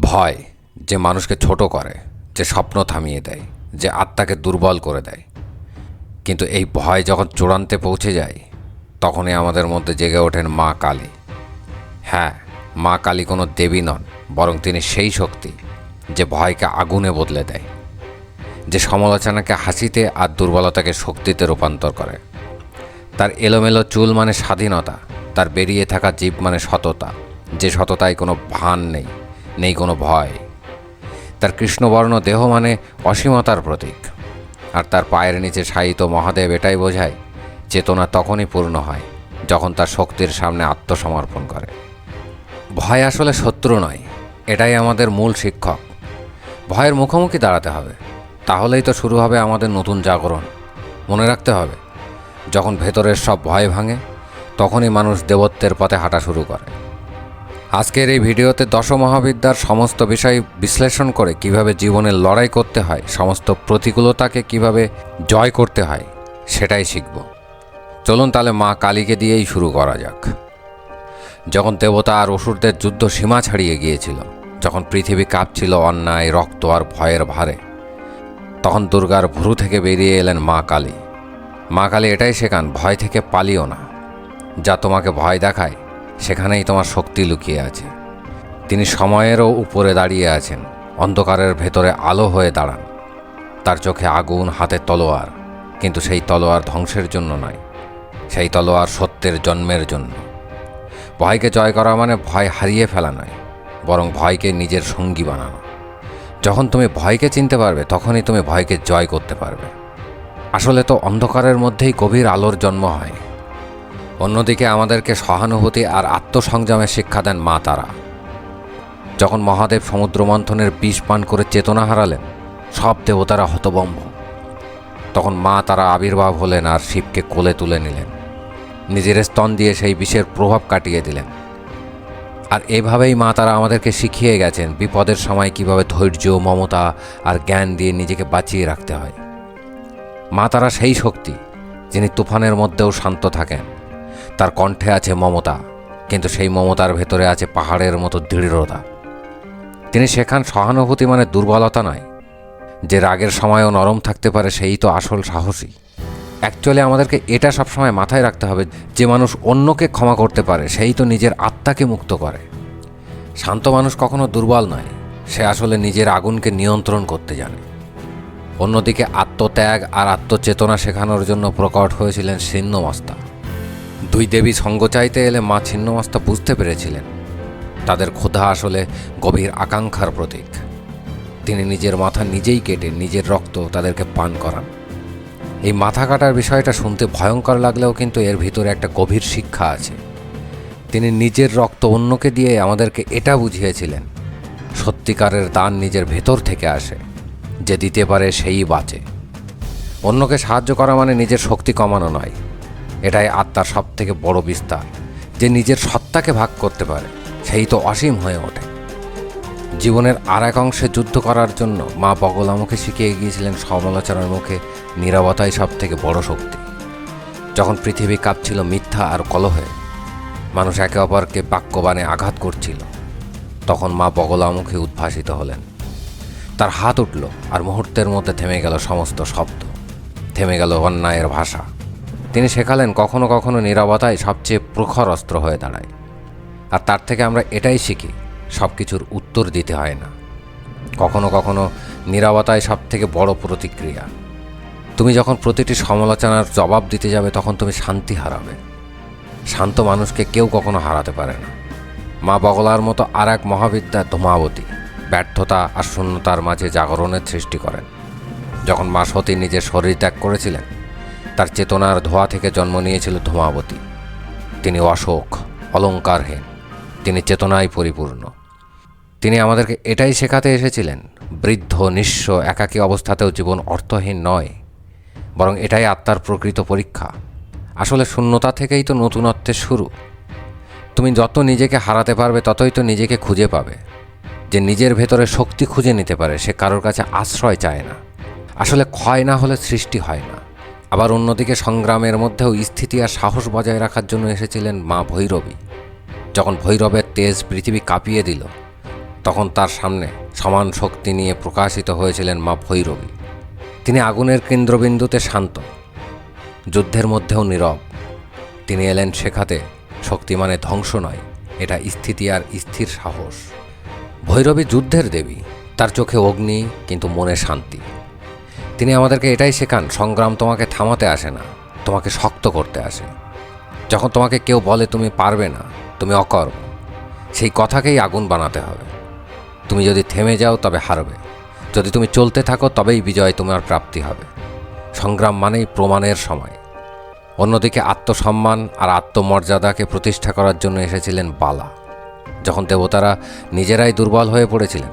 ভয় যে মানুষকে ছোট করে, যে স্বপ্ন থামিয়ে দেয়, যে আত্মাকে দুর্বল করে দেয়। কিন্তু এই ভয় যখন চূড়ান্তে পৌঁছে যায়, তখনই আমাদের মধ্যে জেগে ওঠেন মা কালী। হ্যাঁ মা কালী কোনো দেবী নন, বরং তিনি সেই শক্তি যে ভয়কে আগুনে বদলে দেয়, যে সমালোচনাকে হাসিতে আর দুর্বলতাকে শক্তিতে রূপান্তর করে। তার এলোমেলো চুল মানে স্বাধীনতা, তার বেরিয়ে থাকা জীব মানে সততা, যে সততায় কোনো ভান নেই। নেই কোনো ভয়। তার কৃষ্ণবর্ণ দেহ মানে অসীমতার প্রতীক। আর তার পায়ের নিচে শায়িত মহাদেব এটাই বোঝায়, চেতনা তখনই পূর্ণ হয়, যখন তার শক্তির সামনে আত্মসমর্পণ করে। ভয় আসলে শত্রু নয়, এটাই আমাদের মূল শিক্ষক। ভয়ের মুখোমুখি দাঁড়াতে হবে, তাহলেই তো শুরু হবে আমাদের নতুন জাগরণ। মনে রাখতে হবে, যখন ভেতরের সব ভয় ভাঙে, তখনই মানুষ দেবত্বের পথে হাঁটা শুরু করে। আজকের এই ভিডিওতে দশ মহাবিদ্যার সমস্ত বিষয় বিশ্লেষণ করে কীভাবে জীবনে লড়াই করতে হয়, সমস্ত প্রতিকূলতাকে কীভাবে জয় করতে হয়, সেটাই শিখব। চলুন তাহলে মা কালীকে দিয়েই শুরু করা যাক। যখন দেবতা আর অসুরদের যুদ্ধ সীমা ছাড়িয়ে গিয়েছিল, যখন পৃথিবী কাঁপছিল অন্যায়, রক্ত আর ভয়ের ভারে, তখন দুর্গার ভ্রু থেকে বেরিয়ে এলেন মা কালী। মা কালী এটাই শেখান, ভয় থেকে পালিও না। যা তোমাকে ভয় দেখায় সেখানেই তোমার শক্তি লুকিয়ে আছে। তিনি সময়েরও উপরে দাঁড়িয়ে আছেন, অন্ধকারের ভেতরে আলো হয়ে দাঁড়ান। তার চোখে আগুন, হাতে তলোয়ার, কিন্তু সেই তলোয়ার ধ্বংসের জন্য নয়, সেই তলোয়ার সত্যের জন্মের জন্য। ভয়কে জয় করা মানে ভয় হারিয়ে ফেলা নয়, বরং ভয়কে নিজের সঙ্গী বানানো। যখন তুমি ভয়কে চিনতে পারবে, তখনই তুমি ভয়কে জয় করতে পারবে। আসলে তো অন্ধকারের মধ্যেই গভীর আলোর জন্ম হয়। অন্যদিকে আমাদেরকে সহানুভূতি আর আত্মসংযমের শিক্ষা দেন মা তারা। যখন মহাদেব সমুদ্র মন্থনের বিষ পান করে চেতনা হারালেন, সব দেবতারা হতবম্ব। তখন মা তারা আবির্ভাব হলেন আর শিবকে কোলে তুলে নিলেন। নিজের স্তন দিয়ে সেই বিষের প্রভাব কাটিয়ে দিলেন। আর এভাবেই মা তারা আমাদেরকে শিখিয়ে গেছেন বিপদের সময় কীভাবে ধৈর্য, মমতা আর জ্ঞান দিয়ে নিজেকে বাঁচিয়ে রাখতে হয়। মা তারা সেই শক্তি যিনি তুফানের মধ্যেও শান্ত থাকেন। তার কণ্ঠে আছে মমতা, কিন্তু সেই মমতার ভেতরে আছে পাহাড়ের মতো দৃঢ়তা। তিনি শেখান সহানুভূতি মানে দুর্বলতা নয়। যে রাগের সময়ও নরম থাকতে পারে সেই তো আসল সাহসী। অ্যাকচুয়ালি আমাদেরকে এটা সবসময় মাথায় রাখতে হবে, যে মানুষ অন্যকে ক্ষমা করতে পারে, সেই তো নিজের আত্মাকে মুক্ত করে। শান্ত মানুষ কখনো দুর্বল নয়, সে আসলে নিজের আগুনকে নিয়ন্ত্রণ করতে জানে। অন্যদিকে আত্মত্যাগ আর আত্মচেতনা শেখানোর জন্য প্রকট হয়েছিলেন ছিন্নমস্তা দুই দেবী সঙ্গ চাইতে এলে মা ছিন্নমস্তা বুঝতে পেরেছিলেন। তাদের ক্ষুধা আসলে গভীর আকাঙ্ক্ষার প্রতীক। তিনি নিজের মাথা নিজেই কেটে নিজের রক্ত তাদেরকে পান করান। এই মাথা কাটার বিষয়টা শুনতে ভয়ঙ্কর লাগলেও কিন্তু এর ভিতরে একটা গভীর শিক্ষা আছে। তিনি নিজের রক্ত অন্যকে দিয়ে আমাদেরকে এটা বুঝিয়েছিলেন, সত্যিকারের দান নিজের ভেতর থেকে আসে, যে দিতে পারে সেই বাঁচে। অন্যকে সাহায্য করা মানে নিজের শক্তি কমানো নয় এটাই আত্মার সব থেকে বড় বিস্তার, যে নিজের সত্তাকে ভাগ করতে পারে, সেই তো অসীম হয়ে ওঠে। জীবনের আর এক অংশে যুদ্ধ করার জন্য মা বগলামুখে শিখিয়ে গিয়েছিলেন সমালোচনার মুখে নিরবতাই সব থেকে বড় শক্তি। যখন পৃথিবী কাঁপছিল মিথ্যা আর কলহে, মানুষ একে অপরকে বাক্যবাণে আঘাত করছিল। তখন মা বগলামুখে উদ্ভাসিত হলেন। তার হাত উঠল আর মুহূর্তের মধ্যে থেমে গেল সমস্ত শব্দ। থেমে গেল অন্যায়ের ভাষা। তিনি শেখালেন কখনো কখনো নিরবতাই সবচেয়ে প্রখর অস্ত্র হয়ে দাঁড়ায়। আর তার থেকে আমরা এটাই শিখি, সব কিছুর উত্তর দিতে হয় না। কখনো কখনো নিরবতাই সব থেকে বড় প্রতিক্রিয়া। তুমি যখন প্রতিটি সমালোচনার জবাব দিতে যাবে, তখন তুমি শান্তি হারাবে। শান্ত মানুষকে কেউ কখনো হারাতে পারে না। মা বগলার মতো আর এক মহাবিদ্যা ধূমাবতী, ব্যর্থতা আর শূন্যতার মাঝে জাগরণের সৃষ্টি করেন। যখন মা সতী নিজের শরীর ত্যাগ করেছিলেন তার চেতনার ধোয়া থেকে জন্ম নিয়েছিল ধূমাবতী। তিনি অশোক, অলঙ্কারহীন। তিনি চেতনায় পরিপূর্ণ। তিনি আমাদেরকে এটাই শেখাতে এসেছিলেন, বৃদ্ধ, নিঃস্ব, একাকী অবস্থাতেও জীবন অর্থহীন নয়, বরং এটাই আত্মার প্রকৃত পরীক্ষা। আসলে শূন্যতা থেকেই তো নতুনত্বের শুরু। তুমি যত নিজেকে হারাতে পারবে, ততই তো নিজেকে খুঁজে পাবে। যে নিজের ভেতরে শক্তি খুঁজে নিতে পারে, সে কারোর কাছে আশ্রয় চায় না। আসলে ক্ষয় না হলে সৃষ্টি হয় না। আবার অন্যদিকে সংগ্রামের মধ্যেও স্থিতি আর সাহস বজায় রাখার জন্য এসেছিলেন মা ভৈরবী। যখন ভৈরবের তেজ পৃথিবী কাঁপিয়ে দিল, তখন তার সামনে সমান শক্তি নিয়ে প্রকাশিত হয়েছিলেন মা ভৈরবী। তিনি আগুনের কেন্দ্রবিন্দুতে শান্ত, যুদ্ধের মধ্যেও নীরব। তিনি এলেন শেখাতে, শক্তি মানে ধ্বংস নয়, এটা স্থিতি আর স্থির সাহস। ভৈরবী যুদ্ধের দেবী, তার চোখে অগ্নি, কিন্তু মনে শান্তি। তিনি আমাদেরকে এটাই শেখান, সংগ্রাম তোমাকে থামাতে আসে না, তোমাকে শক্ত করতে আসে। যখন তোমাকে কেউ বলে তুমি পারবে না, তুমি অকর্ম, সেই কথাকেই আগুন বানাতে হবে। তুমি যদি থেমে যাও, তবে হারবে। যদি তুমি চলতে থাকো, তবেই বিজয় তোমার প্রাপ্তি হবে। সংগ্রাম মানেই প্রমাণের সময়। অন্যদিকে আত্মসম্মান আর আত্মমর্যাদাকে প্রতিষ্ঠা করার জন্য এসেছিলেন বালা। যখন দেবতারা নিজেরাই দুর্বল হয়ে পড়েছিলেন,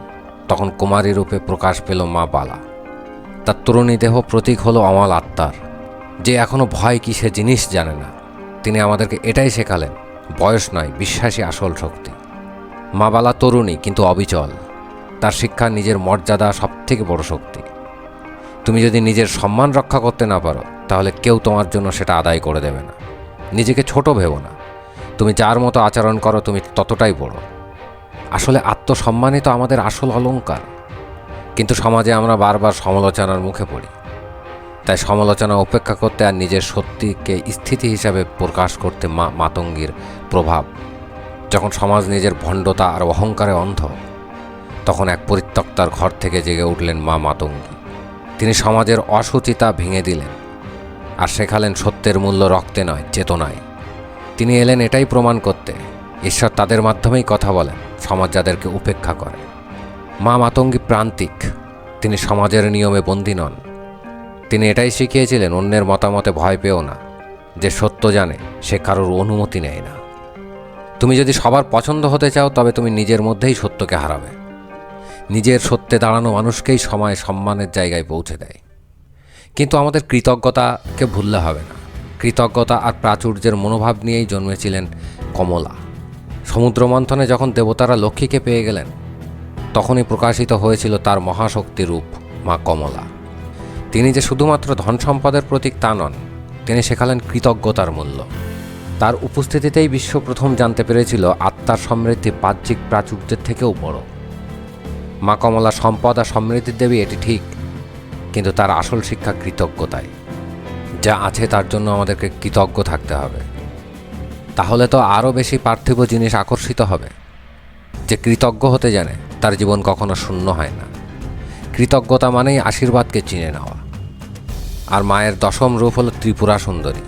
তখন কুমারী রূপে প্রকাশ পেল মা বালা। তার তরুণী দেহ প্রতীক হলো অমল আত্মার। যে এখনও ভয় কি সে জিনিস জানে না। তিনি আমাদেরকে এটাই শেখালেন, বয়স নয়, বিশ্বাসী আসল শক্তি। মা বালা তরুণী, কিন্তু অবিচল। তার শিক্ষা নিজের মর্যাদা সবথেকে বড় শক্তি। তুমি যদি নিজের সম্মান রক্ষা করতে না পারো, তাহলে কেউ তোমার জন্য সেটা আদায় করে দেবে না। নিজেকে ছোট ভেবো না। তুমি যার মতো আচরণ করো, তুমি ততটাই বড়। আসলে আত্মসম্মানই তো আমাদের আসল অলংকার। কিন্তু সমাজে আমরা বারবার সমালোচনার মুখে পড়ি। তাই সমালোচনা উপেক্ষা করতে আর নিজের সত্যিকে স্থিতি হিসাবে প্রকাশ করতে মা, মাতঙ্গীর প্রভাব। যখন সমাজ নিজের ভণ্ডতা আর অহংকারে অন্ধ, তখন এক পরিত্যক্তার ঘর থেকে জেগে উঠলেন মা মাতঙ্গী। তিনি সমাজের অসুচিতা ভেঙে দিলেন আর শেখালেন সত্যের মূল্য রক্তে নয়, চেতনায়। তিনি এলেন এটাই প্রমাণ করতে, ঈশ্বর তাদের মাধ্যমেই কথা বলেন, সমাজ যাদেরকে উপেক্ষা করে। মা মাতঙ্গী প্রান্তিক। তিনি সমাজের নিয়মে বন্দী নন। তিনি এটাই শিখিয়েছিলেন, অন্যের মতামতে ভয় পেও না। যে সত্য জানে, সে কারোর অনুমতি নেয় না। তুমি যদি সবার পছন্দ হতে চাও, তবে তুমি নিজের মধ্যেই সত্যকে হারাবে। নিজের সত্যে দাঁড়ানো মানুষকেই সময় সম্মানের জায়গায় পৌঁছে দেয়। কিন্তু আমাদের কৃতজ্ঞতাকে ভুললে হবে না। কৃতজ্ঞতা আর প্রাচুর্যের মনোভাব নিয়েই জন্মেছিলেন কমলা। সমুদ্র মন্থনে যখন দেবতারা লক্ষ্মীকে পেয়ে গেলেন তখনই প্রকাশিত হয়েছিল তার মহাশক্তি রূপ, মা কমলা। তিনি যে শুধুমাত্র ধন সম্পদের প্রতীক তা নন, তিনি শেখালেন কৃতজ্ঞতার মূল্য। তার উপস্থিতিতেই বিশ্ব প্রথম জানতে পেরেছিল আত্মার সমৃদ্ধি বাহ্যিক প্রাচুর্যের থেকেও বড়। মা কমলা সম্পদ আর সমৃদ্ধির দেবী এটি ঠিক, কিন্তু তার আসল শিক্ষা কৃতজ্ঞতায় যা আছে তার জন্য আমাদেরকে কৃতজ্ঞ থাকতে হবে। তাহলে তো আরও বেশি পার্থিব জিনিস আকর্ষিত হবে। যে কৃতজ্ঞ হতে জানে তার জীবন কখনো শূন্য হয় না। কৃতজ্ঞতা মানেই আশীর্বাদকে চিনে নেওয়া। আর মায়ের দশম রূপ হলো ত্রিপুরা সুন্দরী,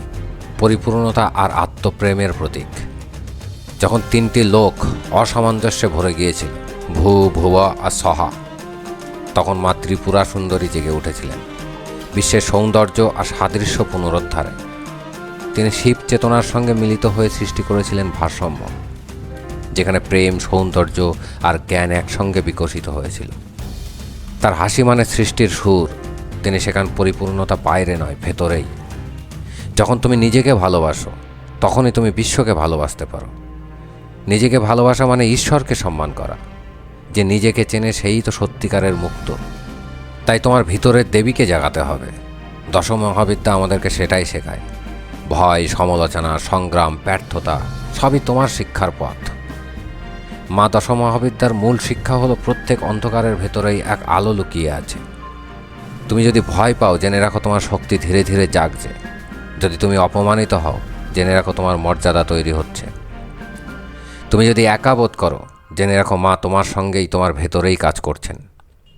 পরিপূর্ণতা আর আত্মপ্রেমের প্রতীক। যখন তিনটি লোক অসামঞ্জস্যে ভরে গিয়েছিল, ভূ, ভুব আর সহা, তখন মা ত্রিপুরা সুন্দরী জেগে উঠেছিলেন। বিশ্বের সৌন্দর্য আর সাদৃশ্য পুনরুদ্ধারে। তিনি শিব চেতনার সঙ্গে মিলিত হয়ে সৃষ্টি করেছিলেন ভারসাম্য। যেখানে প্রেম, সৌন্দর্য আর জ্ঞান একসঙ্গে বিকশিত হয়েছিল। তার হাসি মানে সৃষ্টির সুর, তিনি সেখান পরিপূর্ণতা বাইরে নয়, ভেতরেই। যখন তুমি নিজেকে ভালোবাসো, তখনই তুমি বিশ্বকে ভালোবাসতে পারো। নিজেকে ভালোবাসা মানে ঈশ্বরকে সম্মান করা। যে নিজেকে চেনে সেই তো সত্যিকারের মুক্ত। তাই তোমার ভিতরের দেবীকে জাগাতে হবে। দশম মহাবিদ্যা আমাদেরকে সেটাই শেখায়। ভয়, সমালোচনা, সংগ্রাম, ব্যর্থতা, সবই তোমার শিক্ষার পথ। মা দশম মহাবিদ্যার মূল শিক্ষা হলো প্রত্যেক অন্ধকারের ভেতরেই এক আলো লুকিয়ে আছে। তুমি যদি ভয় পাও, জেনে রাখো তোমার শক্তি ধীরে ধীরে জাগছে। যদি তুমি অপমানিত হও, জেনে রাখো তোমার মর্যাদা তৈরি হচ্ছে। তুমি যদি একা বোধ করো, জেনে রাখো মা তোমার সঙ্গেই তোমার ভেতরেই কাজ করছেন।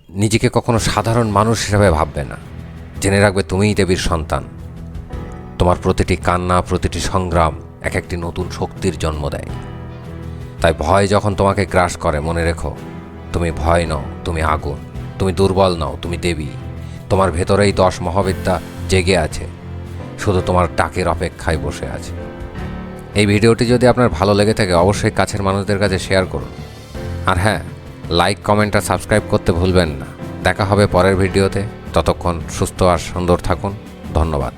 নিজেকে কখনো সাধারণ মানুষ হিসাবে ভাববে না। জেনে রাখবে তুমিই দেবীর সন্তান। তোমার প্রতিটি কান্না, প্রতিটি সংগ্রাম এক একটি নতুন শক্তির জন্ম দেয়। তাই ভয় যখন তোমাকে গ্রাস করে, মনে রেখো, তুমি ভয় নও, তুমি আগুন, তুমি দুর্বল নও, তুমি দেবী। তোমার ভেতরেই দশ মহাবিদ্যা জেগে আছে, শুধু তোমার টাকের অপেক্ষায় বসে আছে। এই ভিডিওটি যদি আপনার ভালো লেগে থাকে, অবশ্যই কাছের মানুষদের কাছে শেয়ার করুন। আর হ্যাঁ লাইক, কমেন্ট আর সাবস্ক্রাইব করতে ভুলবেন না। দেখা হবে পরের ভিডিওতে। ততক্ষণ সুস্থ আর সুন্দর থাকুন। ধন্যবাদ।